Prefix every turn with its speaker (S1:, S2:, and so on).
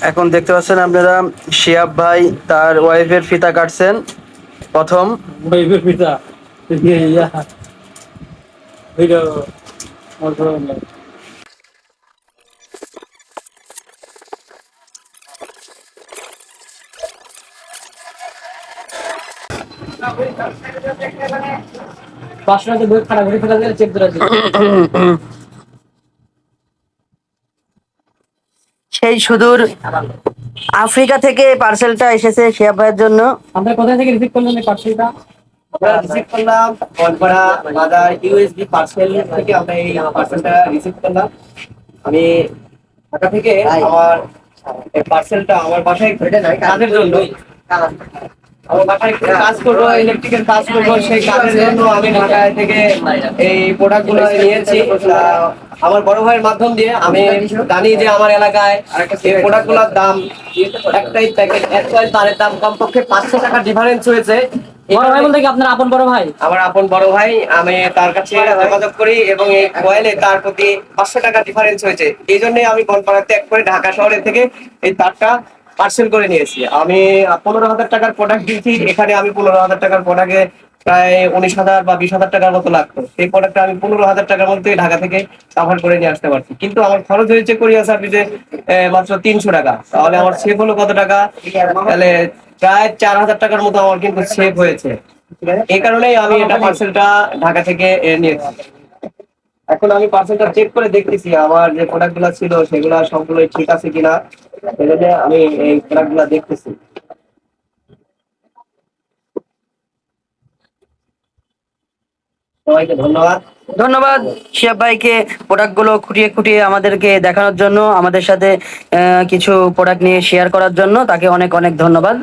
S1: এখন দেখতে পাচ্ছেন আপনারা শিয়াব ভাই তার ওয়াইফের ফিতা কাটছেন। প্রথম।
S2: ইয়া ওইটা পাঁচশো বই খারাপ করে ফেলা গেলে চেক ধরে
S1: সেই সুদূর আফ্রিকা থেকে পার্সেলটা এসেছে শিয়াব ভাইয়ের জন্য।
S2: আমরা কোথা থেকে রিসিভ করলেন এই পার্সেলটা
S3: আমরা রিসিভ করলাম কলপাড়া বাজার ইউএসবি পার্সেল থেকে আমরা এই পার্সেলটা রিসিভ করলাম। আমি ঢাকা থেকে আমার এই পার্সেলটা আমার বাসায় কাজের জন্য। আমার বাসায় একটু কাজ করব ইলেকট্রিকের কাজ করব সেই কাজের জন্য আমি ঢাকা থেকে এই প্রোডাক্টগুলো নিয়েছি। আমার বড় ভাইয়ের মাধ্যম দিয়ে আমি জানি যে আমার এলাকায় এই প্রোডাক্টগুলোর দাম একটাই প্যাকেট এক কয়েল তারের দাম কমপক্ষে পাঁচশো টাকা ডিফারেন্স হয়েছে।
S2: বড় ভাই বলতে কি আপনার আপন বড় ভাই?
S3: আমার আপন বড় ভাই আমি তার কাছে যোগাযোগ করি এবং এই কয়েলে তার প্রতি পাঁচশো টাকা ডিফারেন্স হয়েছে। এই জন্যই আমি বনপাড়া ত্যাগ করে ঢাকা শহরের থেকে এই তারটা পার্সেল করে নিয়েছি। আমি পনেরো হাজার টাকার প্রোডাক্ট দিয়েছি এখানে আমি পনেরো হাজার টাকার প্রোডাক্টে প্রায় উনিশ হাজার বা বিশ হাজার টাকার মতো লাগতো। এই প্রোডাক্টটা আমি পনেরো হাজার টাকার মধ্যে ঢাকা থেকে কাভার করে নিয়ে আসতে পারছি। কিন্তু আমার খরচ হয়েছে কোরিয়া সার্ভিসে মাত্র তিনশো টাকা। তাহলে আমার সেভ হলো কত টাকা? তাহলে প্রায় চার হাজার টাকার মতো আমার কিন্তু সেভ হয়েছে। এই কারণেই আমি এটা পার্সেলটা ঢাকা থেকে নিয়েছি। এখন আমি পার্সেলটা চেক করে দেখতেছি আমার যে প্রোডাক্টগুলা ছিল, সেগুলা সবগুলোই ঠিক আছে কিনা। এই জন্য আমি এই প্রোডাক্টগুলা দেখতেছি। সবাইকে ধন্যবাদ।
S1: ধন্যবাদ শিয়াব ভাইকে প্রোডাক্টগুলো খুঁটিয়ে খুঁটিয়ে আমাদেরকে দেখানোর জন্য, আমাদের সাথে কিছু প্রোডাক্ট নিয়ে শেয়ার করার জন্য, তাকে অনেক অনেক ধন্যবাদ।